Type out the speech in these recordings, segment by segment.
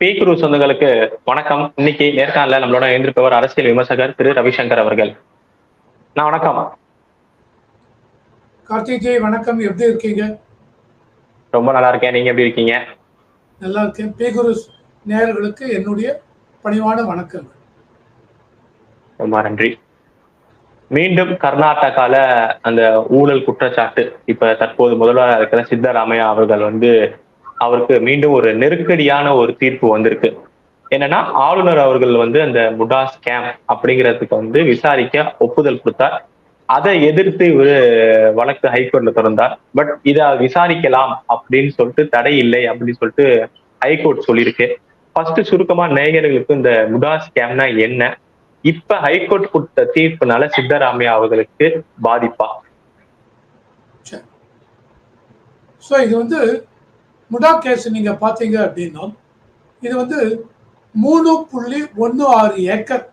பேக்குரு சொந்தங்களுக்கு வணக்கம். இன்னைக்கு நேர்காணல நம்மளோட எழுந்திருப்பவர் அரசியல் விமர்சகர் திரு ரவிசங்கர் அவர்கள். நான் வணக்கம். கார்த்திகே வணக்கம். எப்படி இருக்கீங்க? ரொம்ப நல்லா இருக்கேன். நீங்க எப்படி இருக்கீங்க? நல்லா இருக்கேன். பேகுரு நேயர்களுக்கு என்னுடைய பணிவான வணக்கங்கள். ரொம்ப நன்றி. மீண்டும் கர்நாடகால அந்த ஊழல் குற்றச்சாட்டு இப்ப தற்போது முதல்வராக இருக்கிற சித்தராமையா அவர்கள் வந்து அவருக்கு மீண்டும் ஒரு நெருக்கடியான ஒரு தீர்ப்பு வந்திருக்கு. என்னன்னா ஆளுநர் அவர்கள் வந்து அந்த முடா ஸ்கேம் அப்படிங்கிறதுக்கு வந்து விசாரிக்க ஒப்புதல் கொடுத்தார். அதை எதிர்த்து இவரு வழக்கு ஹைகோர்ட்ல திறந்தார் பட் இதை விசாரிக்கலாம் அப்படின்னு சொல்லிட்டு தடை இல்லை அப்படின்னு சொல்லிட்டு ஹைகோர்ட் சொல்லியிருக்கு. ஃபர்ஸ்ட் சுருக்கமா நேயர்களுக்கு இந்த முடா ஸ்கேம்னா என்ன? இப்ப ஹைகோர்ட் கொடுத்த தீர்ப்புனால சித்தராமையா அவர்களுக்கு பாதிப்பா? ஸோ இது வந்து முடா கேஸ் நீங்க பார்த்தீங்க அப்படின்னா இது வந்து மூணு புள்ளி ஒன்று ஆறு ஏக்கர்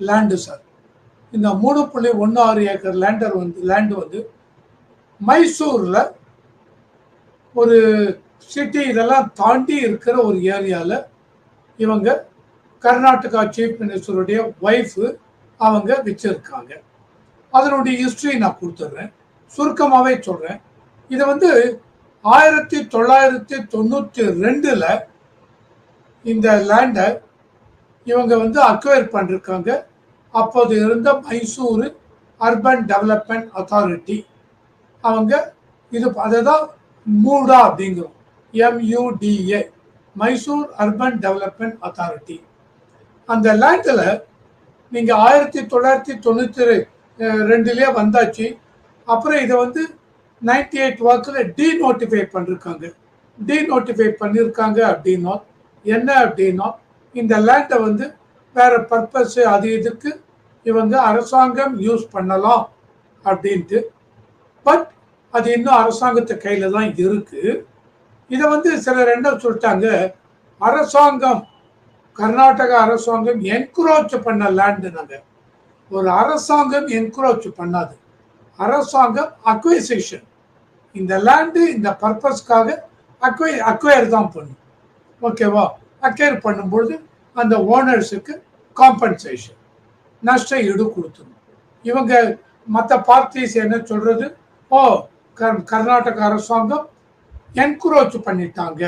லேண்டு சார் இந்த மூணு புள்ளி ஒன்று ஆறு ஏக்கர் லேண்டர் வந்து லேண்டு வந்து மைசூரில் ஒரு சிட்டி இதெல்லாம் தாண்டி இருக்கிற ஒரு ஏரியாவில் இவங்க கர்நாடகா சீஃப் மினிஸ்டருடைய ஒய்ஃபு அவங்க வச்சுருக்காங்க. அதனுடைய ஹிஸ்ட்ரி நான் கொடுத்துட்றேன் சுருக்கமாகவே சொல்கிறேன் இதை வந்து ஆயிரத்தி தொள்ளாயிரத்தி தொண்ணூற்றி ரெண்டில் இந்த லேண்டை இவங்க வந்து அக்வயர் பண்ணிருக்காங்க. அப்போது இருந்த மைசூர் அர்பன் டெவலப்மெண்ட் அத்தாரிட்டி அவங்க இது அதை தான் மூடா அப்படிங்கிறோம். MUDA Mysore urban development authority அந்த லேண்டில் நீங்கள் ஆயிரத்தி தொள்ளாயிரத்தி தொண்ணூற்றி ரெண்டுலேயே வந்தாச்சு. அப்புறம் இதை வந்து நைன்டி எயிட் வாக்கில் டி நோட்டிஃபை பண்ணிருக்காங்க. டி நோட்டிஃபை பண்ணியிருக்காங்க அப்படின்னா என்ன அப்படின்னா இந்த லேண்டை வந்து வேற பர்பஸ் அது இதுக்கு இவங்க அரசாங்கம் யூஸ் பண்ணலாம் அப்படின்ட்டு. பட் அது இன்னும் அரசாங்கத்து கையில் தான் இருக்கு. இதை வந்து சிலர் என்ன சொல்லிட்டாங்க? அரசாங்கம் கர்நாடகா அரசாங்கம் என்க்ரோச் பண்ண லேண்டு நாங்கள் ஒரு அரசாங்கம் என்க்ரோச் பண்ணாது. அரசாங்கம் அக்வைசேஷன் இந்த லேண்டு இந்த பர்பஸ்க்காக அக்வை அக்வயர் தான் பண்ணும். ஓகேவா அக்வயர் பண்ணும்பொழுது அந்த ஓனர்ஸுக்கு காம்பன்சேஷன் நஷ்ட ஈடு கொடுத்துடும் இவங்க மற்ற பார்ட்டிஸ் என்ன சொல்றது? ஓ கர் கர்நாடக அரசாங்கம் என்க்ரோச் பண்ணிட்டாங்க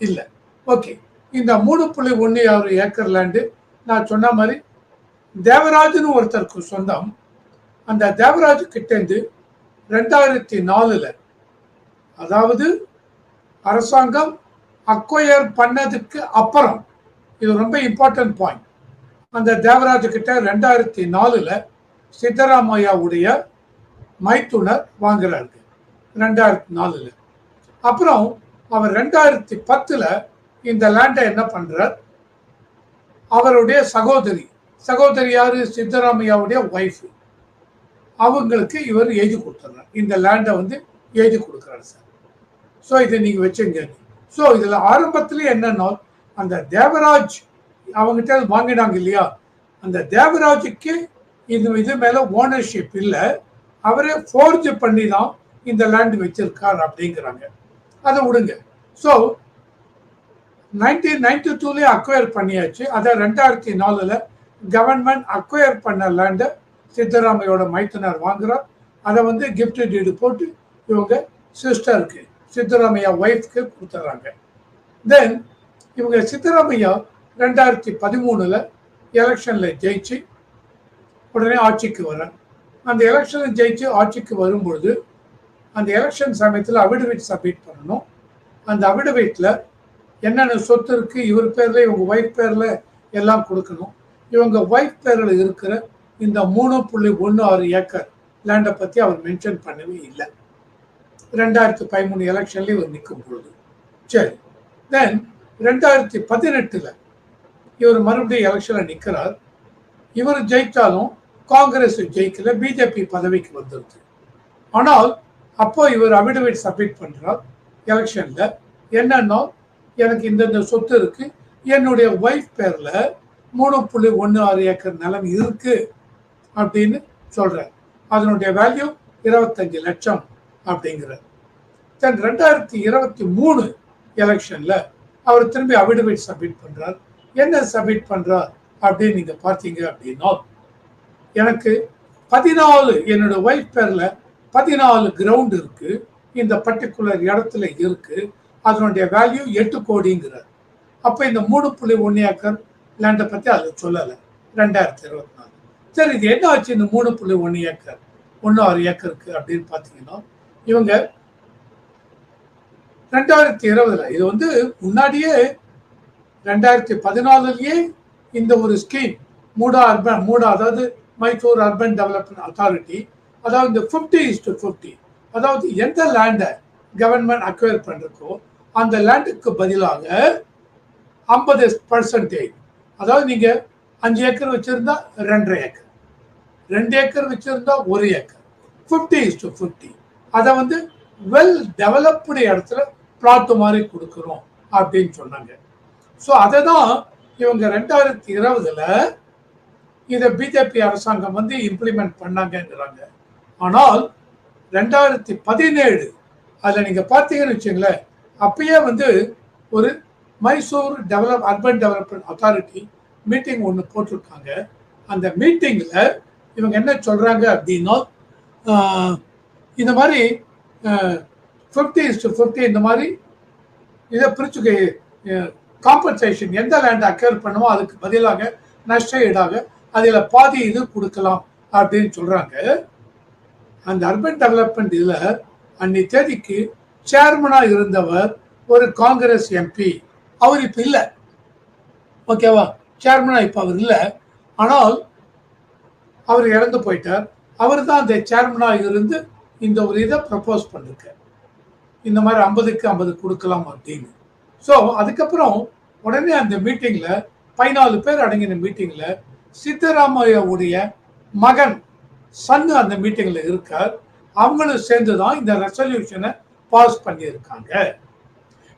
இல்லை. ஓகே இந்த மூணு புள்ளி ஒன்று ஆறு ஏக்கர் லேண்டு நான் சொன்ன மாதிரி தேவராஜ்னு ஒருத்தருக்கு சொந்தம். அந்த தேவராஜ் கிட்டேருந்து ரெண்டாயிரத்தி நாலில் அதாவது அரசாங்கம் அக்வயர் பண்ணதுக்கு அப்புறம் இது ரொம்ப இம்பார்ட்டன்ட் பாயிண்ட் அந்த தேவராஜ் கிட்ட ரெண்டாயிரத்தி நாலுல சித்தராமையாவுடைய மைத்துனர் வாங்குறாரு ரெண்டாயிரத்தி நாலுல. அப்புறம் அவர் ரெண்டாயிரத்தி பத்துல இந்த லேண்டை என்ன பண்றார்? அவருடைய சகோதரி சகோதரி யாரு? சித்தராமையாவுடைய ஒய்ஃப் அவங்களுக்கு இவர் எழுதி கொடுத்துட்றார். இந்த லேண்டை வந்து எழுதி கொடுக்குறாரு சார். ஸோ இதை நீங்கள் வச்சுங்க. ஸோ இதில் ஆரம்பத்துலேயே என்னன்னா அந்த தேவராஜ் அவங்ககிட்ட வாங்கினாங்க இல்லையா? அந்த தேவராஜுக்கு இது இது மேலே ஓனர்ஷிப் இல்லை. அவரே ஃபோர்ஜ் பண்ணி தான் இந்த லேண்ட் வச்சிருக்கார் அப்படிங்கிறாங்க. அதை விடுங்க. ஸோ நைன்டீன் நைன்டி டூலேயே அக்வயர் பண்ணியாச்சு. அதை ரெண்டாயிரத்தி நாலில் கவர்மெண்ட் அக்வயர் பண்ண லேண்டை சித்தராமையோட மைத்துனர் வாங்குறார். அதை வந்து கிஃப்ட் டீடு போட்டு இவங்க சிஸ்டருக்கு சித்தராமையா ஒய்ஃப்க்கு கொடுத்துட்றாங்க தென் இவங்க சித்தராமையா ரெண்டாயிரத்தி பதிமூணில் எலெக்ஷனில் ஜெயிச்சு உடனே ஆட்சிக்கு வர அந்த எலெக்ஷனில் ஜெயிச்சு ஆட்சிக்கு வரும்பொழுது அந்த எலெக்ஷன் சமயத்தில் அவிடவிட் சப்மிட் பண்ணணும். அந்த அவிடவிட்டில் என்னென்ன சொத்து இருக்குது இவர் பேரில் இவங்க ஒய்ஃப் பேரில் எல்லாம் கொடுக்கணும். இவங்க ஒய்ஃப் பேரில் இருக்கிற இந்த மூணு புள்ளி ஒன்று ஆறு ஏக்கர் லேண்டை பற்றி அவர் மென்ஷன் பண்ணவே இல்லை. ரெண்டாயிரத்தி பதிமூணு எலெக்ஷன்லேயும் இவர் நிற்கும் பொழுது. சரி தென் ரெண்டாயிரத்தி பதினெட்டுல இவர் மறுபடியும் எலெக்ஷனில் நிற்கிறார் இவர் ஜெயித்தாலும் காங்கிரஸ் ஜெயிக்கல பிஜேபி பதவிக்கு வந்துருது ஆனால் அப்போ இவர் அபிடவிட் சப்மிட் பண்றார் எலெக்ஷனில் என்னன்னா எனக்கு இந்தந்த சொத்து இருக்கு என்னுடைய ஒய்ஃப் பேர்ல மூணு புள்ளி ஒன்று ஆறு ஏக்கர் நிலம் இருக்கு அப்படின்னு சொல்கிறார் அதனுடைய வேல்யூ இருபத்தஞ்சு லட்சம். அப்படிங்கிறார். தென் ரெண்டாயிரத்தி இருபத்தி மூணு எலெக்ஷன்ல அவர் திரும்பி அபிடவிட் சப்மிட் பண்றார். என்ன சப்மிட் பண்றார் அப்படின்னு நீங்க பார்த்தீங்க அப்படின்னா எனக்கு பதினாலு என்னோட ஒய்ஃப் பேர்ல பதினாலு கிரவுண்ட் இருக்கு. இந்த பர்டிகுலர் இடத்துல இருக்கு. அதனுடைய வேல்யூ எட்டு கோடிங்கிறார். அப்ப இந்த மூணு புள்ளி ஒன்று ஏக்கர் லேண்டை பத்தி அது சொல்லலை. ரெண்டாயிரத்தி இருபத்தி நாலு. சரி இது என்ன ஆச்சு இந்த மூணு புள்ளி ஒன்று ஏக்கர்? ஒன்று ஆறு ஏக்கருக்கு அப்படின்னு பார்த்தீங்கன்னா இவங்க ரெண்டாயிரத்தி இருபதுல இது வந்து முன்னாடியே ரெண்டாயிரத்தி பதினாலுலயே இந்த ஒரு ஸ்கீம் மூடா அர்பன் மூடா அதாவது மைசூர் அர்பன் டெவலப்மெண்ட் அத்தாரிட்டி அதாவது இந்த ஃபிஃப்டி இஸ் டு ஃபிஃப்டி அதாவது எந்த லேண்டை கவர்மெண்ட் அக்வயர் பண்ணுறக்கோ அந்த லேண்டுக்கு பதிலாக ஐம்பது பர்சன்டேஜ் அதாவது நீங்க அஞ்சு ஏக்கர் வச்சிருந்தா ரெண்டரை ஏக்கர் ரெண்டு ஏக்கர் வச்சிருந்தா ஒரு acre. Fifty is to fifty அதை வந்து வெல் டெவலப்டு இடத்துல பிளாட் மாதிரி கொடுக்குறோம் அப்படின்னு சொன்னாங்க. ஸோ அதை தான் இவங்க ரெண்டாயிரத்தி இருபதுல இதை பிஜேபி அரசாங்கம் வந்து இம்ப்ளிமெண்ட் பண்ணாங்கங்கிறாங்க. ஆனால் ரெண்டாயிரத்தி பதினேழு அதில் நீங்கள் பார்த்தீங்கன்னு வச்சுங்களேன் அப்பயே வந்து ஒரு Mysore develop urban development authority meeting ஒன்று போட்டிருக்காங்க. அந்த மீட்டிங்கில் இவங்க என்ன சொல்கிறாங்க அப்படின்னா இந்த மாதிரி ஃபிஃப்டி இஸ்டு ஃபிஃப்டி இந்த மாதிரி இதை பிரிச்சு காம்பன்சேஷன் எந்த லேண்ட் அக்யூர் பண்ணுமோ அதுக்கு பதிலாக நஷ்ட ஈடாக அதில் பாதி இது கொடுக்கலாம் அப்படின்னு சொல்கிறாங்க அந்த அர்பன் டெவலப்மெண்ட் இதில் அன்னி தேதிக்கு சேர்மனாக இருந்தவர் ஒரு காங்கிரஸ் எம்பி அவர் இப்போ இல்லை. ஓகேவா சேர்மனாக இப்போ அவர் இல்லை. ஆனால் அவர் இறந்து போயிட்டார். அவர் தான் அந்த சேர்மனாக இருந்து இந்த ஒரு இதை ப்ரப்போஸ் பண்ணிருக்கார் இந்த மாதிரி ஐம்பதுக்கு ஐம்பது கொடுக்கலாம் அப்படின்னு. ஸோ அதுக்கப்புறம் உடனே அந்த மீட்டிங்கில் பதினாலு பேர் அடங்கின மீட்டிங்கில் சித்தராமையாவுடைய மகன் சன்னு அந்த மீட்டிங்கில் இருக்கார். அவங்களும் சேர்ந்து தான் இந்த ரெசல்யூஷனை பாஸ் பண்ணியிருக்காங்க.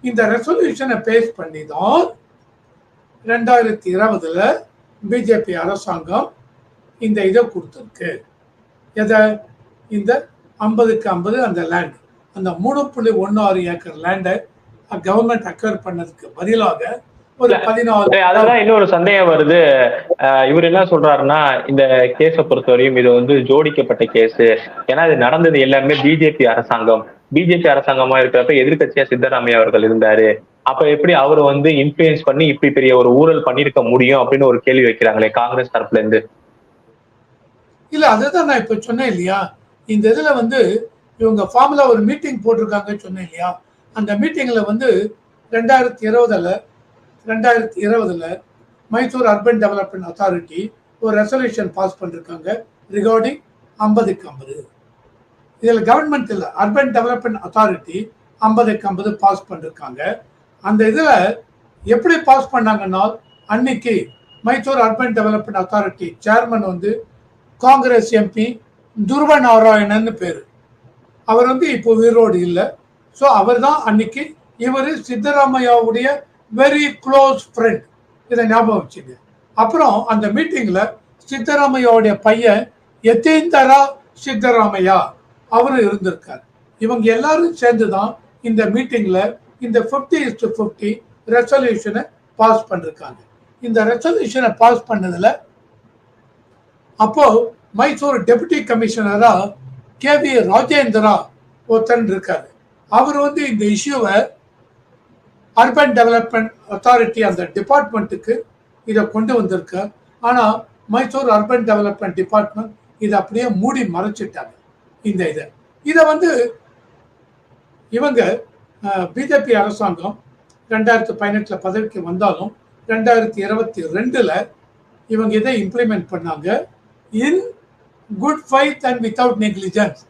இந்த ரெசல்யூஷனை பேஸ் பண்ணி தான் ரெண்டாயிரத்தி இருபதுல பிஜேபி அரசாங்கம் இந்த இதை கொடுத்துருக்கு. எதை? இந்த ஐம்பதுக்கு ஐம்பது அந்த லேண்ட் அந்த மூணு புள்ளி ஒன்று ஆறு ஏக்கர் லேண்டை கவர்மெண்ட் அக்வயர் பண்ணதுக்கு பதிலாக அதுதான் இன்னொரு சந்தேகம் வருது. இவர் என்ன சொல்றாருன்னா இந்த கேஸை பொறுத்தவரையும் இது வந்து ஜோடிக்கப்பட்ட கேஸ். ஏன்னா இது நடந்தது எல்லாமே பிஜேபி அரசாங்கம். பிஜேபி அரசாங்கமா இருக்கிறப்ப எதிர்க்கட்சியா சித்தராமையா அவர்கள் இருந்தாரு. அப்ப எப்படி அவர் வந்து இன்ஃபுளுயன்ஸ் பண்ணி இப்படி பெரிய ஒரு ஊழல் பண்ணிருக்க முடியும் அப்படின்னு ஒரு கேள்வி வைக்கிறாங்களே காங்கிரஸ் தரப்புல இருந்து? இல்ல அதுதான் நான் இப்ப சொன்னேன் இல்லையா? இந்த இதில் வந்து இவங்க ஃபார்முலா ஒரு மீட்டிங் போட்டிருக்காங்கன்னு சொன்னேன் இல்லையா? அந்த மீட்டிங்கில் வந்து ரெண்டாயிரத்தி இருபதில் ரெண்டாயிரத்தி இருபதில் மைசூர் அர்பன் டெவலப்மெண்ட் அத்தாரிட்டி ஒரு ரெசல்யூஷன் பாஸ் பண்ணிருக்காங்க. ரிகார்டிங் ஐம்பதுக்கு ஐம்பது. இதில் கவர்மெண்ட் இல்லை அர்பன் டெவலப்மெண்ட் அத்தாரிட்டி ஐம்பதுக்கு ஐம்பது பாஸ் பண்ணிருக்காங்க. அந்த இதில் எப்படி பாஸ் பண்ணாங்கன்னா அன்னைக்கு Mysore urban development authority chairman வந்து காங்கிரஸ் எம்பி துருவ நாராயணன் பேர். அவர் வந்து இப்போ உயிரோடு இல்லை. ஸோ அவர் தான் அன்னைக்கு இவர் சித்தராமையாவுடைய வெரி க்ளோஸ் ஃப்ரெண்ட் இதை ஞாபகம் வச்சுங்க. அப்புறம் அந்த மீட்டிங்கில் சித்தராமையாவுடைய பையன் எத்தேந்தரா சித்தராமையா அவர் இருந்திருக்கார். இவங்க எல்லாரும் சேர்ந்து தான் இந்த மீட்டிங்கில் இந்த ஃபிஃப்டி இஸ்டு ஃபிஃப்டி ரெசல்யூஷனை பாஸ் பண்ணிருக்காங்க. இந்த ரெசல்யூஷனை பாஸ் பண்ணதில் அப்போது மைசூர் டெபுட்டி கமிஷனரா கே வி ராஜேந்திரா ஒருத்தன் இருக்காரு. அவர் வந்து இந்த இஷ்யூவை அர்பன் டெவலப்மெண்ட் அத்தாரிட்டி அந்த டிபார்ட்மெண்ட்டுக்கு இதை கொண்டு வந்திருக்கார் ஆனால் மைசூர் அர்பன் டெவலப்மெண்ட் டிபார்ட்மெண்ட் இதை அப்படியே மூடி மறைச்சிட்டாங்க இந்த இதை. இதை வந்து இவங்க பிஜேபி அரசாங்கம் ரெண்டாயிரத்து பதினெட்டில் பதவிக்கு வந்தாலும் ரெண்டாயிரத்தி இருபத்தி ரெண்டில் இவங்க இதை இம்ப்ளிமெண்ட் பண்ணாங்க. In good faith and without negligence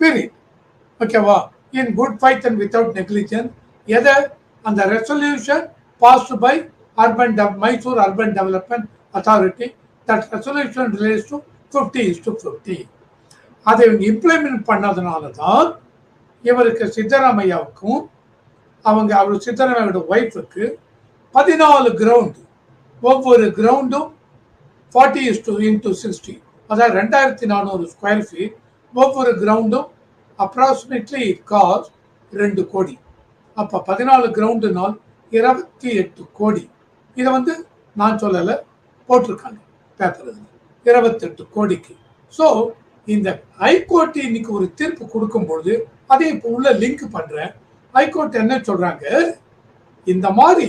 period ஓகேவா in good faith and without negligence எதை? அந்த resolution passed by urban Mysore urban development authority that resolution relates to fifty is to fifty அதை இவங்க இம்ப்ளிமெண்ட் பண்ணதுனால தான் இவருக்கு சித்தராமையாவுக்கும் அவங்க அவர் சித்தராமையோட ஒய்ஃபுக்கு பதினாலு கிரவுண்டு ஒவ்வொரு கிரவுண்டும் forty is to into sixty அதாவது ரெண்டாயிரத்தி நானூறு ஸ்கொயர் ஃபீட் ஒவ்வொரு கிரவுண்டும் அப்ராக்சிமேட்லி காஸ்ட் ரெண்டு கோடி. அப்போ பதினாலு கிரவுண்டுனால் இருபத்தி எட்டு கோடி. இதை வந்து நான் சொல்லலை போட்டிருக்காங்க பேப்பர் இருபத்தெட்டு கோடிக்கு. ஸோ இந்த ஹைகோர்ட் இன்னைக்கு ஒரு தீர்ப்பு கொடுக்கும்பொழுது அதை இப்போ உள்ள லிங்க் பண்ணுறேன் ஹைகோர்ட் என்ன சொல்கிறாங்க இந்த மாதிரி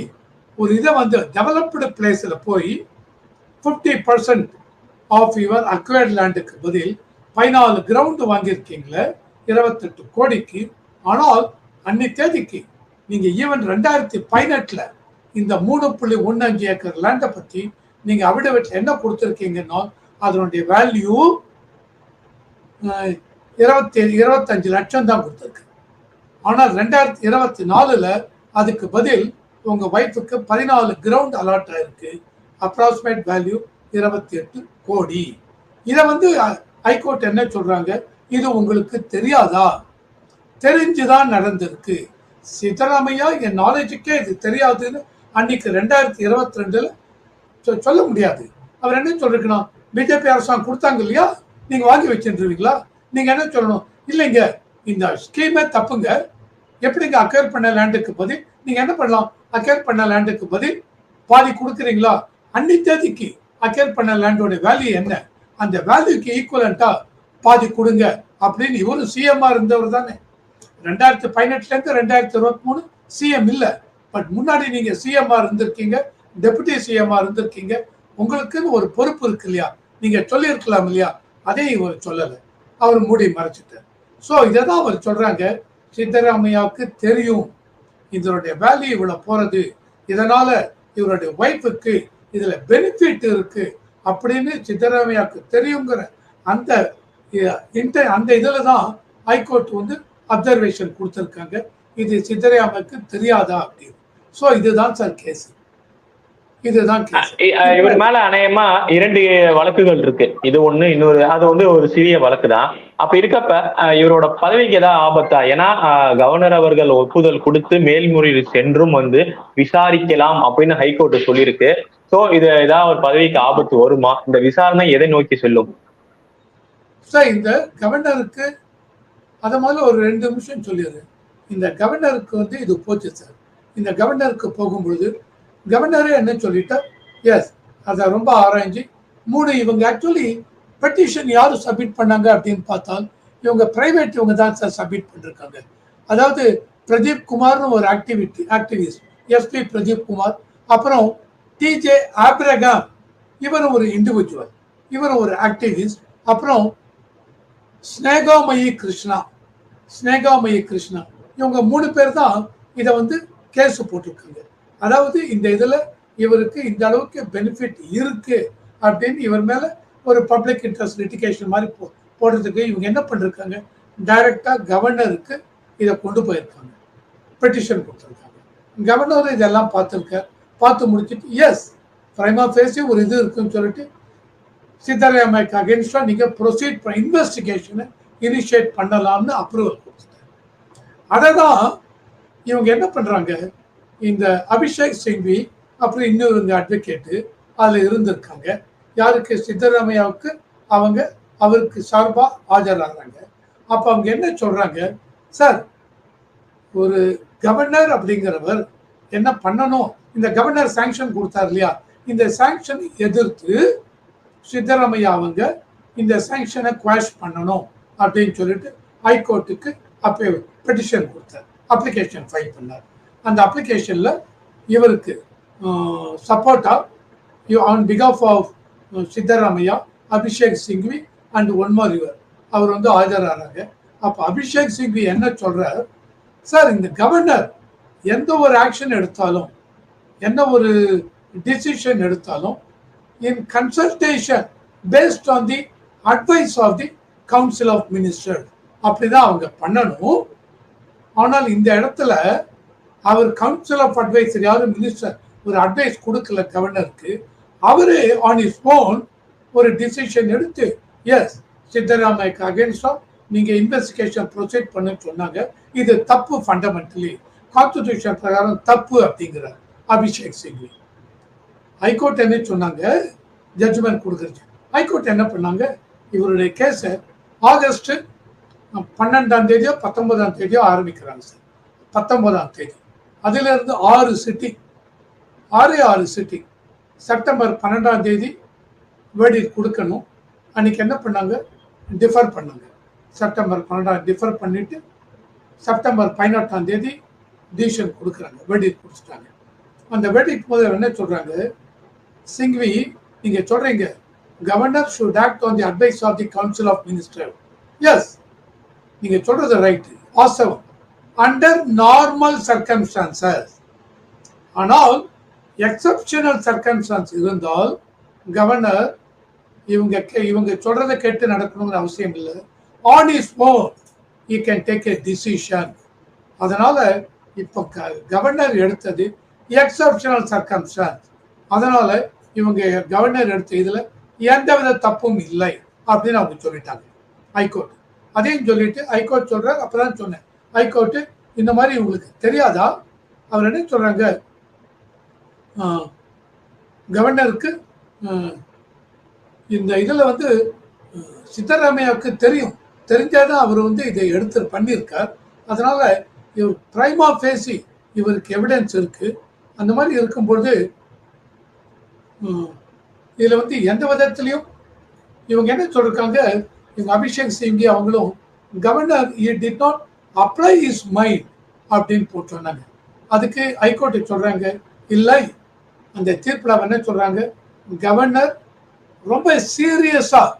ஒரு இதை வந்து டெவலப்டு பிளேஸில் போய் fifty percent of your acquired லேண்டுக்கு பதில் பதினாலு கிரவுண்டு வாங்கியிருக்கீங்களே இருபத்தெட்டு கோடிக்கு. ஆனால் அன்னி தேதிக்கு நீங்க ஈவன் ரெண்டாயிரத்தி பதினெட்டுல இந்த மூணு புள்ளி ஒன்று அஞ்சு ஏக்கர் லேண்டை பத்தி நீங்க அவிடவிட்ல என்ன கொடுத்துருக்கீங்கன்னா அதனுடைய வேல்யூ இருபத்தி இருபத்தஞ்சு லட்சம் தான் கொடுத்துருக்கு. ஆனால் ரெண்டாயிரத்தி இருபத்தி நாலுல அதுக்கு பதில் உங்க ஒய்ஃபுக்கு பதினாலு கிரவுண்ட் அலாட் ஆயிருக்கு. அப்ராக்சிமேட் வேல்யூ இருபத்தி எட்டு கோடி. இதை வந்து ஹைகோர்ட் என்ன சொல்றாங்க? இது உங்களுக்கு தெரியாதா? தெரிஞ்சுதான் நடந்திருக்கு. சித்தராமையா என் நாலேஜுக்கே இது தெரியாதுன்னு அன்னைக்கு ரெண்டாயிரத்தி இருபத்தி ரெண்டுல சொல்ல முடியாது. அவர் என்ன சொல்லிருக்கணும் பிஜேபி அரசாங்கம் கொடுத்தாங்க இல்லையா? நீங்க வாங்கி வச்சுருவீங்களா நீங்க என்ன சொல்லணும்? இல்லைங்க. இந்த ஸ்கீமே தப்புங்க. எப்படிங்க அக்கேர் பண்ண லேண்டுக்கு பதில்? நீங்க என்ன பண்ணலாம்? அக்கேர் பண்ண லேண்டுக்கு பதில்? பாதி கொடுக்குறீங்களா? அன்னி தேதிக்கு. அக்கேர் பண்ண லேண்டோட வேல்யூ என்ன? அந்த வேல்யூக்கு ஈக்குவலண்டா பாதி கொடுங்க அப்படின்னு இவரும் சிஎம்மா இருந்தவர் தானே. ரெண்டாயிரத்தி பதினெட்டுல இருந்து ரெண்டாயிரத்தி இருபத்தி மூணு சிஎம் இல்ல. பட் முன்னாடி நீங்க சிஎம்மா இருந்திருக்கீங்க டெபுட்டி சிஎம்மா இருந்திருக்கீங்க. உங்களுக்குன்னு ஒரு பொறுப்பு இருக்கு இல்லையா? நீங்க சொல்லியிருக்கலாம் இல்லையா? அதே இவர் சொல்லலை. அவர் மூடி மறைச்சிட்டார். ஸோ இதை தான் அவர் சொல்றாங்க. சித்தராமையாவுக்கு தெரியும். இதனுடைய வேல்யூ இவ்வளவு போறது. இதனால இவருடைய ஒய்ஃபுக்கு இதுல பெனிஃபிட் இருக்கு அப்படின்னு சித்தராமையாவுக்கு தெரியுங்கிற அந்த இன்ட அந்த இதில் தான் ஹைகோர்ட் வந்து அப்சர்வேஷன் கொடுத்துருக்காங்க. இது சித்தரையாமைக்கு தெரியாதா அப்படின்னு. ஸோ இதுதான் சார் கேஸ் இதுதான் இவர் மேல அநேகமா இரண்டு வழக்குகள் இருக்கு. இது ஒண்ணு இன்னொரு அது வந்து ஒரு சிறிய வழக்கு தான். அப்ப இருக்கப்ப இவரோட பதவிக்கு ஏதாவது ஆபத்தா? ஏன்னா கவர்னர் அவர்கள் ஒப்புதல் கொடுத்து மேல்முறையீடு சென்றும் வந்து விசாரிக்கலாம் அப்படின்னு ஹைகோர்ட் சொல்லியிருக்கு. சோ இது ஏதாவது ஒரு பதவிக்கு ஆபத்து வருமா? இந்த விசாரணை எதை நோக்கி செல்லும்? சார் இந்த கவர்னருக்கு அத முதல்ல ஒரு ரெண்டு நிமிஷம் சொல்லிடுறேன். இந்த கவர்னருக்கு வந்து இது போச்சு சார். இந்த கவர்னருக்கு போகும்பொழுது கவர்னரே என்ன சொல்லிட்டார்? எஸ் அதை ரொம்ப ஆராய்ஞ்சு மூணு இவங்க ஆக்சுவலி பெட்டிஷன் யார் சப்மிட் பண்ணாங்க அப்படின்னு பார்த்தால் இவங்க பிரைவேட் இவங்க தான் சார் சப்மிட் பண்ணிருக்காங்க. அதாவது பிரதீப் குமார்னு ஒரு activity activist SP Pradeep Kumar அப்புறம் டிஜே ஆப்ரகா இவர் ஒரு இண்டிவிஜுவல் இவர் ஒரு ஆக்டிவிஸ்ட் அப்புறம் ஸ்னேகாமயி கிருஷ்ணா ஸ்னேகாமயி கிருஷ்ணா இவங்க மூணு பேர் தான் இதை வந்து கேஸ் போட்டிருக்காங்க. அதாவது இந்த இதில் இவருக்கு இந்த அளவுக்கு பெனிஃபிட் இருக்கு அப்படின்னு இவர் மேல ஒரு பப்ளிக் இன்ட்ரெஸ்ட் லிட்டிகேஷன் மாதிரி போ போடுறதுக்கு இவங்க என்ன பண்ணிருக்காங்க? டைரக்டாக கவர்னருக்கு இதை கொண்டு போயிருக்காங்க. பெட்டிஷன் கொடுத்துருக்காங்க. கவர்னர் இதெல்லாம் பார்த்துருக்கார். பார்த்து முடிச்சுட்டு எஸ் பிரைமா ஃபேஸி ஒரு இது இருக்குன்னு சொல்லிட்டு சித்தராமைக்கு அகேன்ஸ்டாக நீங்கள் ப்ரொசீட் பண்ண இன்வெஸ்டிகேஷனை இனிஷியேட் பண்ணலாம்னு அப்ரூவல் கொடுத்துட்டாங்க அதை தான் இவங்க என்ன பண்ணுறாங்க இந்த அபிஷேக் சிங்வி அப்புறம் இன்னொரு அட்வொகேட்டு அதில் இருந்திருக்காங்க. யாருக்கு? சித்தராமையாவுக்கு அவங்க அவருக்கு சார்பாக ஆஜராகிறாங்க அப்போ அவங்க என்ன சொல்கிறாங்க சார் ஒரு கவர்னர் அப்படிங்கிறவர் என்ன பண்ணணும்? இந்த கவர்னர் சாங்ஷன் கொடுத்தார் இல்லையா? இந்த சாங்ஷனை எதிர்த்து சித்தராமையா அவங்க இந்த சாங்ஷனை குவாஷ் பண்ணணும். அப்படின்னு சொல்லிட்டு ஹைகோர்ட்டுக்கு அப்போ பெட்டிஷன் கொடுத்தார். அப்ளிகேஷன் ஃபைல் பண்ணார். அந்த அப்ளிகேஷனில் இவருக்கு சப்போர்ட்டா on because of of Siddaramaiah Abhishek Singhvi and one more இவர் அவர் வந்து ஆஜராகிறாங்க அப்போ அபிஷேக் சிங்வி என்ன சொல்கிறார் சார் இந்த கவர்னர் எந்த ஒரு ஆக்ஷன் எடுத்தாலும் என்ன ஒரு டிசிஷன் எடுத்தாலும் in consultation based on the advice of the council of minister அப்படிதான் அவங்க பண்ணணும். ஆனால் இந்த இடத்துல அவர் கவுன்சில் ஆஃப் அட்வைசர் யாரும் மினிஸ்டர் ஒரு அட்வைஸ் கொடுக்கல கவர்னருக்கு அவரு ஆன் இஸ் ஓன் ஒரு டிசிஷன் எடுத்து எஸ் சித்தராமைக்கு அகேன்ஸ்டாக நீங்கள் இன்வெஸ்டிகேஷன் ப்ரொசீட் பண்ண சொன்னாங்க. இது தப்பு ஃபண்டமெண்டலி கான்ஸ்டிடியூஷன் பிரகாரம் தப்பு அப்படிங்கிறார் அபிஷேக் சிங்வி. ஹைகோர்ட் என்ன சொன்னாங்க? ஜட்ஜ்மெண்ட் கொடுக்குறது ஹைகோர்ட் என்ன பண்ணாங்க? இவருடைய கேஸை ஆகஸ்ட் பன்னெண்டாம் தேதியோ பத்தொன்பதாம் தேதியோ ஆரம்பிக்கிறாங்க சார். பத்தொன்பதாம் தேதி. அதிலிருந்து ஆறு சிட்டிங் ஆறு ஆறு சிட்டிங் செப்டம்பர் பன்னெண்டாம் தேதி வேர்டிக் கொடுக்கணும். அன்னைக்கு என்ன பண்ணாங்க? டிஃபர் பண்ணாங்க. செப்டம்பர் பன்னெண்டாம் டிஃபர் பண்ணிட்டு செப்டம்பர் பதினெட்டாம் தேதி டிசிஷன் கொடுக்குறாங்க. வேர்டிக் கொடுத்துட்டாங்க. அந்த வேர்டிக் போது என்ன சொல்கிறாங்க சிங்வி நீங்கள் சொல்கிறீங்க governor should act on the advice of the council of ministers நீங்கள் சொல்கிறது ரைட் வாஸ்தவம் அண்டர் நார்மல் சர்க்கம்ஸ்டான்சஸ் ஆனால் எக்ஸப்ஷனல் சர்க்கம்ஸ்டான்ஸ் இருந்தால் கவர்னர் இவங்க கே- இவங்க சொல்றதை கேட்டு நடக்கணுங்கிற அவசியம் இல்லை. On his own you can take a decision அதனால இப்போ கவர்னர் எடுத்தது எக்ஸப்ஷனல் சர்க்கம்ஸ்டான்ஸ் அதனால இவங்க கவர்னர் எடுத்த இதுல எந்தவித தப்பும் இல்லை அப்படின்னு அவங்க சொல்லிட்டாங்க. ஹைகோர்ட் அதையும் சொல்லிட்டு ஹைகோர்ட் சொல்றாரு அப்பதான் சொன்னேன். ஹைகோர்ட்டு இந்த மாதிரி உங்களுக்கு தெரியாதா? அவர் என்ன சொல்கிறாங்க கவர்னருக்கு இந்த இதில் வந்து சித்தராமையாவுக்கு தெரியும். தெரிஞ்சாதான் அவர் வந்து இதை எடுத்து பண்ணியிருக்கார். அதனால் இவர் பிரைமா ஃபேஸி இவருக்கு எவிடன்ஸ் இருக்குது அந்த மாதிரி இருக்கும்பொழுது இதில் வந்து எந்த விதத்துலையும் இவங்க என்ன சொல்றாங்க இவங்க அபிஷேக் சிங்கி அவங்களும் governor he did not apply his mind அப்படின்னு போட்டோன்னாங்க அதுக்கு ஹைகோர்ட்டு சொல்கிறாங்க இல்லை அந்த தீர்ப்பில் அவங்க என்ன சொல்கிறாங்க கவர்னர் ரொம்ப சீரியஸாக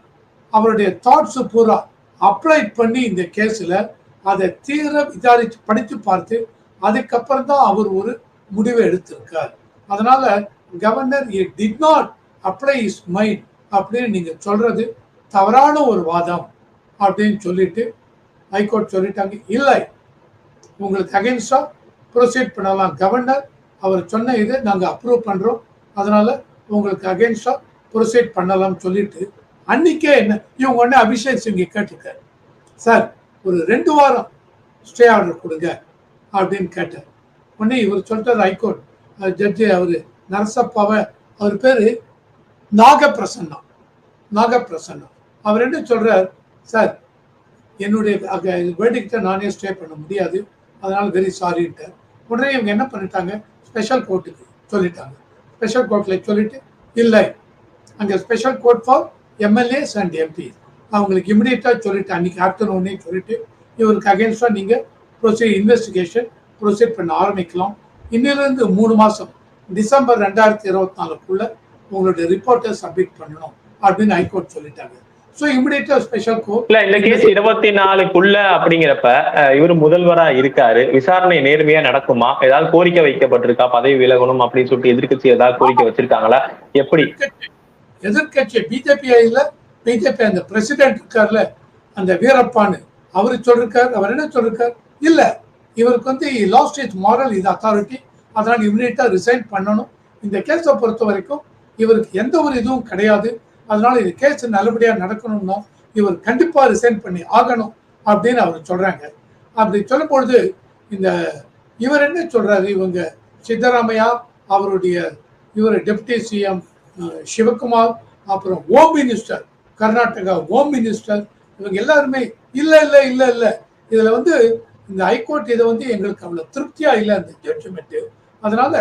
அவருடைய தாட்ஸு பூரா அப்ளை பண்ணி இந்த கேஸில் அதை தீர விசாரித்து படித்து பார்த்து அதுக்கப்புறம் தான் அவர் ஒரு முடிவை எடுத்திருக்கார். அதனால் governor did not apply his mind அப்படின்னு நீங்கள் சொல்கிறது தவறான ஒரு வாதம் அப்படின்னு சொல்லிட்டு ஹைகோர்ட் சொல்லிட்டாங்க. இல்லை. உங்களுக்கு அகைன்ஸ்டா ப்ரொசீட் பண்ணலாம். கவர்னர் அவர் சொன்ன இதை நாங்கள் அப்ரூவ் பண்ணுறோம் அதனால் உங்களுக்கு அகைன்ஸ்டாக ப்ரொசீட் பண்ணலாம்னு சொல்லிட்டு அன்னைக்கே என்ன இவங்க உடனே அபிஷேக் சிங்கை கேட்டிருக்காரு. சார் ஒரு ரெண்டு வாரம் ஸ்டே ஆர்டர் கொடுங்க அப்படின்னு கேட்டார். உடனே இவர் சொல்லிட்டார் ஹைகோர்ட் ஜட்ஜி அவர் நரசப்பாவை அவர் பேர் நாகப்பிரசன்னா. நாகப்பிரசன்னா. அவர் என்ன சொல்கிறார் சார் என்னுடைய வேர்டிக்ட நானே ஸ்டே பண்ண முடியாது. அதனால் வெரி சாரின்ட்டு உடனே இவங்க என்ன பண்ணிட்டாங்க? ஸ்பெஷல் கோர்ட்டுக்கு சொல்லிட்டாங்க. ஸ்பெஷல் கோர்ட்டில் சொல்லிட்டு இல்லை அங்கே special court for MLAs and MP அவங்களுக்கு இமிடியட்டா சொல்லிட்டு அன்னைக்கு ஆஃப்டர்நூனே சொல்லிட்டு இவருக்கு அகேன்ஸ்டாக நீங்கள் ப்ரொசீட் இன்வெஸ்டிகேஷன் ப்ரொசீட் பண்ண ஆரம்பிக்கலாம். இன்னிலிருந்து மூணு மாதம் டிசம்பர் ரெண்டாயிரத்தி இருபத்தி நாலுக்குள்ளே உங்களுடைய ரிப்போர்ட்டை சப்மிட் பண்ணணும் அப்படின்னு ஹைகோர்ட் சொல்லிட்டாங்க. ஸோ இமிடியட்டா ஸ்பெஷல் இல்ல இந்த கேஸ் இருபத்தி நாலுக்குள்ள அப்படிங்கிறப்ப இவரு முதல்வரா இருக்காரு. விசாரணை நேர்மையா நடக்குமா? ஏதாவது கோரிக்கை வைக்கப்பட்டிருக்கா? பதவி விலகணும் அப்படின்னு சொல்லிட்டு எதிர்க்கட்சி ஏதாவது கோரிக்கை வச்சிருக்காங்களா? எப்படி? எதிர்கட்சி பிஜேபி இல்ல பிஜேபி அந்த பிரசிடென்ட் இருக்கார்ல அந்த வீரப்பான்னு அவரு சொல்லிருக்கார் அவர் என்ன சொல்லிருக்கார்? இல்ல இவருக்கு வந்து லாஸ்ட் இஸ் மாரல் இது அத்தாரிட்டி அதனால இமிடியட்டா ரிசைன் பண்ணணும். இந்த கேஸை பொறுத்த வரைக்கும் இவருக்கு எந்த ஒரு இதுவும் கிடையாது. அதனால இது கேஸ் நல்லபடியா நடக்கணும்னா இவர் கண்டிப்பா ரிசைன் பண்ணி ஆகணும் அப்படின்னு அவர் சொல்றாங்க. அப்படி சொல்லும் பொழுது இந்த இவர் என்ன சொல்றாரு? இவங்க சித்தராமையா அவருடைய இவர் டெப்டி சிஎம் சிவகுமார் அப்புறம் home minister Karnataka home minister இவங்க எல்லாருமே இல்லை இல்லை இல்லை இல்லை. இதுல வந்து இந்த ஹைகோர்ட் இதை வந்து எங்களுக்கு அவ்வளவு திருப்தியா இல்லை அந்த ஜட்ஜ்மெண்ட் அதனால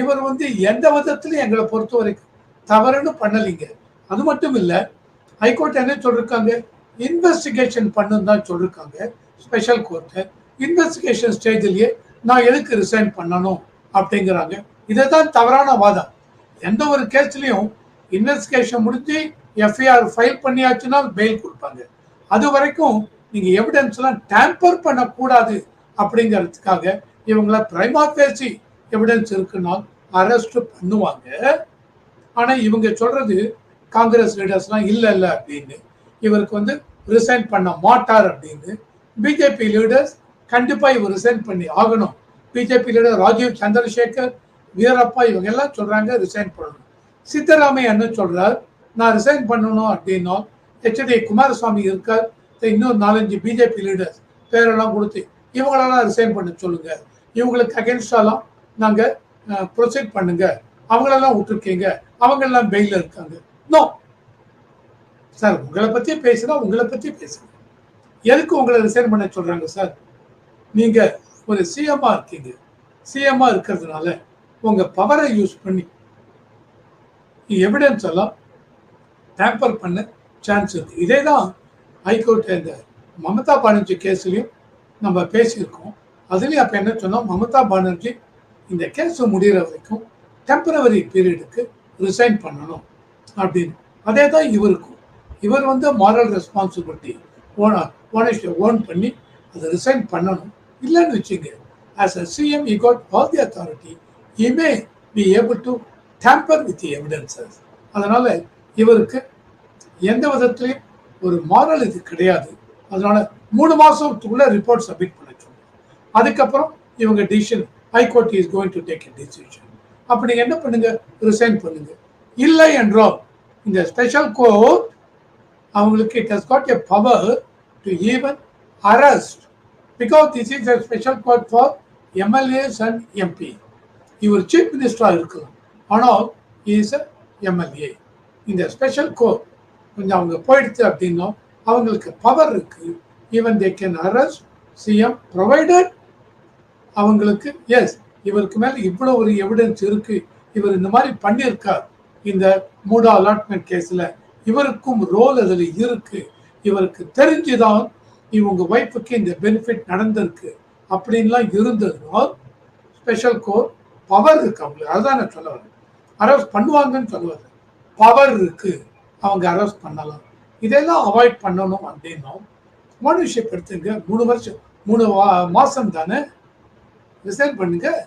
இவர் வந்து எந்த விதத்திலும் எங்களை பொறுத்த வரைக்கும் தவறுன்னு பண்ணலைங்க. அது மட்டும் இல்லை ஹைகோர்ட் என்ன சொல்லியிருக்காங்க இன்வெஸ்டிகேஷன் பண்ணுன்னு தான் சொல்லிருக்காங்க ஸ்பெஷல் கோர்ட்டு இன்வெஸ்டிகேஷன் ஸ்டேஜ்லேயே நான் எதுக்கு ரிசைன் பண்ணணும் அப்படிங்கிறாங்க. இதுதான் தவறான வாதம். எந்த ஒரு கேஸ்லேயும் இன்வெஸ்டிகேஷன் முடிஞ்சு எஃப்ஐஆர் ஃபைல் பண்ணியாச்சுன்னா பெயில் கொடுப்பாங்க. அது வரைக்கும் நீங்கள் எவிடென்ஸ்லாம் டேம்பர் பண்ணக்கூடாது அப்படிங்கிறதுக்காக இவங்கள பிரைமா பேசி எவிடன்ஸ் இருக்குன்னா அரெஸ்ட் பண்ணுவாங்க. ஆனால் இவங்க சொல்றது காங்கிரஸ் லீடர்ஸ்லாம் இல்லை இல்லை அப்படின்னு இவருக்கு வந்து ரிசைன் பண்ண மாட்டார் அப்படின்னு பிஜேபி லீடர்ஸ் கண்டிப்பாக இவர் ரிசைன் பண்ணி ஆகணும். பிஜேபி லீடர் ராஜீவ் சந்திரசேகர் வீரப்பா இவங்க எல்லாம் சொல்கிறாங்க ரிசைன் பண்ணணும். சித்தராமையா என்ன சொல்கிறார் நான் ரிசைன் பண்ணணும் அப்படின்னா ஹெச்டி குமாரசுவாமி இருக்கார். இன்னொரு நாலஞ்சு பிஜேபி லீடர்ஸ் பேரெல்லாம் கொடுத்து இவங்களெல்லாம் ரிசைன் பண்ண சொல்லுங்க. இவங்களுக்கு அகேன்ஸ்டாலாம் நாங்கள் ப்ரொசீட் பண்ணுங்க. அவங்களெல்லாம் விட்டுருக்கீங்க. அவங்க எல்லாம் பெயில இருக்காங்க. நோ சார் உங்களை பற்றி பேசுனா உங்களை பற்றி பேசுங்க எதுக்கு உங்களை ரிசைன் பண்ண சொல்கிறாங்க சார் நீங்கள் ஒரு சிஎம்மாக இருக்கீங்க. சிஎம்மாக இருக்கிறதுனால உங்கள் பவரை யூஸ் பண்ணி எவிடன்ஸ் எல்லாம் டேம்பர் பண்ண சான்ஸ் இருக்குது இதே தான் ஹைகோர்ட் இந்த மமதா பானர்ஜி கேஸ்லையும் நம்ம பேசியிருக்கோம். அதுலேயும் அப்போ என்ன சொன்னோம்? மமதா பானர்ஜி இந்த கேஸ் முடிகிற வரைக்கும் டெம்பரவரி பீரியடுக்கு ரிசைன் பண்ணணும். அப்படின்னு. அதே தான் இவருக்கும். இவர் வந்து moral responsibility own ownership own பண்ணி அதை ரிசைன் பண்ணணும். இல்லைன்னு வச்சுங்க as a CM he got all the authority he may be able to tamper with evidences அதனால் இவருக்கு எந்த விதத்துலையும் ஒரு மாரல் இது கிடையாது. அதனால மூணு மாதத்துக்குள்ளே ரிப்போர்ட் சப்மிட் பண்ண சொல்லுங்க. அதுக்கப்புறம் இவங்க decision high court is going to take a decision அப்போ நீங்கள் என்ன பண்ணுங்க? ரிசைன் பண்ணுங்க. இல்லை என்றோம். இந்த ஸ்பெஷல் கோர்ட் அவங்களுக்கு it has got a power to even arrest because this is a special court for MLAs and MP இவர் சீஃப் மினிஸ்டராக இருக்கலாம். ஆனால் இஸ் எம்எல்ஏ இந்த ஸ்பெஷல் கோர்ட் கொஞ்சம் அவங்க போயிடுச்சு அப்படின்னா அவங்களுக்கு பவர் இருக்கு. Even they can arrest CM provided அவங்களுக்கு எஸ் இவருக்கு மேலே இவ்வளோ ஒரு எவிடன்ஸ் இருக்கு. இவர் இந்த மாதிரி பண்ணியிருக்கார். இந்த மூடா அலாட்மெண்ட் கேஸில் இவருக்கும் ரோல் அதில் இருக்கு. இவருக்கு தெரிஞ்சுதான் இவங்க ஒய்ஃபுக்கு இந்த பெனிஃபிட் நடந்திருக்கு அப்படின்லாம் இருந்ததுனால் ஸ்பெஷல் கோர் பவர் இருக்கு அவங்களுக்கு. அதுதான் நான் சொல்ல வரேன். அரெஸ்ட் பண்ணுவாங்கன்னு சொல்ல வரேன். பவர் இருக்கு. அவங்க அரெஸ்ட் பண்ணலாம். இதெல்லாம் அவாய்ட் பண்ணணும் அப்படின்னா விஷயம் எடுத்துங்க. மூணு வருஷம் மூணு மாதம் தானே? ரிசைன் பண்ணுங்க.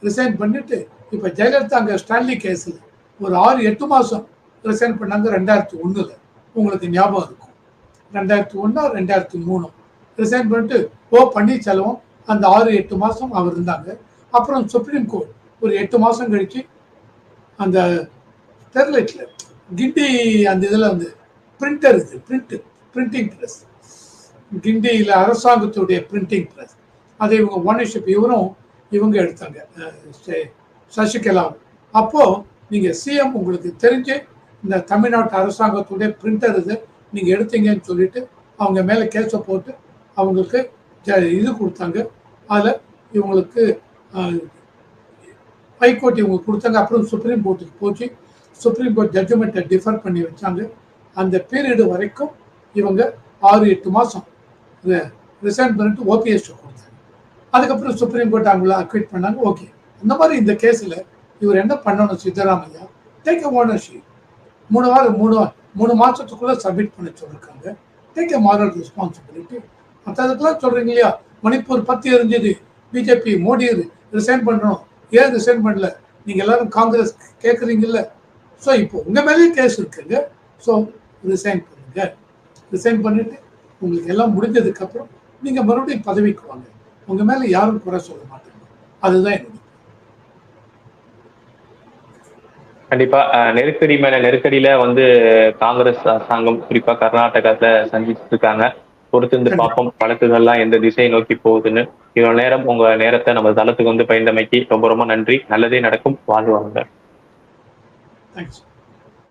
ரிசைன் பண்ணிட்டு இப்போ ஜெயலலிதா அங்கே ஸ்டான்லி கேஸில் ஒரு ஆறு எட்டு மாதம் ரிசைன் பண்ணாங்க ரெண்டாயிரத்தி ஒன்றில் உங்களுக்கு ஞாபகம் இருக்கும். ரெண்டாயிரத்தி ஒன்றா ரெண்டாயிரத்தி மூணு. ரிசைன் பண்ணிட்டு ஓ பன்னீர்செல்வம் அந்த ஆறு எட்டு மாதம் அவர் இருந்தாங்க. அப்புறம் சுப்ரீம் கோர்ட் ஒரு எட்டு மாதம் கழிச்சு அந்த டெர்லைட்டில் கிண்டி அந்த இதில் வந்து பிரிண்டர் இது பிரிண்ட் பிரிண்டிங் ப்ரெஸ் கிண்டியில் அரசாங்கத்துடைய பிரிண்டிங் ப்ரெஸ் அதை இவங்க ஓனர்ஷிப் இவரும் இவங்க எடுத்தாங்க. அஹ் அப்போது நீங்கள் சிஎம் உங்களுக்கு தெரிஞ்சு இந்த தமிழ்நாட்டு அரசாங்கத்துடைய பிரிண்டர் இது நீங்கள் எடுத்தீங்கன்னு சொல்லிட்டு அவங்க மேலே கேஸை போட்டு அவங்களுக்கு ஜ- இது கொடுத்தாங்க. அதில் இவங்களுக்கு ஹைகோர்ட் இவங்க கொடுத்தாங்க. அப்புறம் சுப்ரீம் கோர்ட்டுக்கு போச்சு. சுப்ரீம் கோர்ட் ஜட்ஜ்மெண்ட்டை டிஃபர் பண்ணி வச்சாங்க. அந்த பீரியடு வரைக்கும் இவங்க ஆறு எட்டு மாதம் ரிசைன் பண்ணிட்டு ஓபிஎஸ் கொடுத்தாங்க. அதுக்கப்புறம் சுப்ரீம் கோர்ட் அவங்கள அக்விட் பண்ணாங்க. ஓகே அந்த மாதிரி இந்த கேஸில் இவர் என்ன பண்ணணும் சித்தராமையா? டேக் ஓனர்ஷிப் மூணு வாரம் மூணு மூணு மாதத்துக்குள்ளே சப்மிட் பண்ண சொல்லியிருக்காங்க டேக் எ மாரல் ரெஸ்பான்சிபிலிட்டி மற்றதுக்கெல்லாம் சொல்கிறீங்க இல்லையா? மணிப்பூர் பத்தி எரிஞ்சது பிஜேபி மோடி ரிசைன் பண்ணணும். ஏன் ரிசைன் பண்ணல? நீங்கள் எல்லாரும் காங்கிரஸ் கேட்குறீங்கல்ல ஸோ இப்போ உங்கள் மேலேயும் கேஸ் இருக்குங்க. ஸோ ரிசைன் பண்ணுங்க. ரிசைன் பண்ணிவிட்டு உங்களுக்கு எல்லாம் முடிஞ்சதுக்கப்புறம் நீங்கள் மறுபடியும் பதவிக்கு வாங்க. உங்கள் மேலே யாரும் குறை சொல்ல மாட்டாங்க. அதுதான் என்னுடைய கண்டிப்பா நெருக்கடி மேல நெருக்கடியில வந்து காங்கிரஸ் அரசாங்கம் குறிப்பா கர்நாடகத்துல சந்திச்சுட்டு இருக்காங்க பொறுத்திருந்து பார்ப்போம் வழக்குகள்லாம் எந்த திசையை நோக்கி போகுதுன்னு. இவ்வளவு நேரம் உங்க நேரத்தை நம்ம தளத்துக்கு வந்து பயந்தமைக்கு ரொம்ப ரொம்ப நன்றி. நல்லதே நடக்கும். வாழ்வாங்க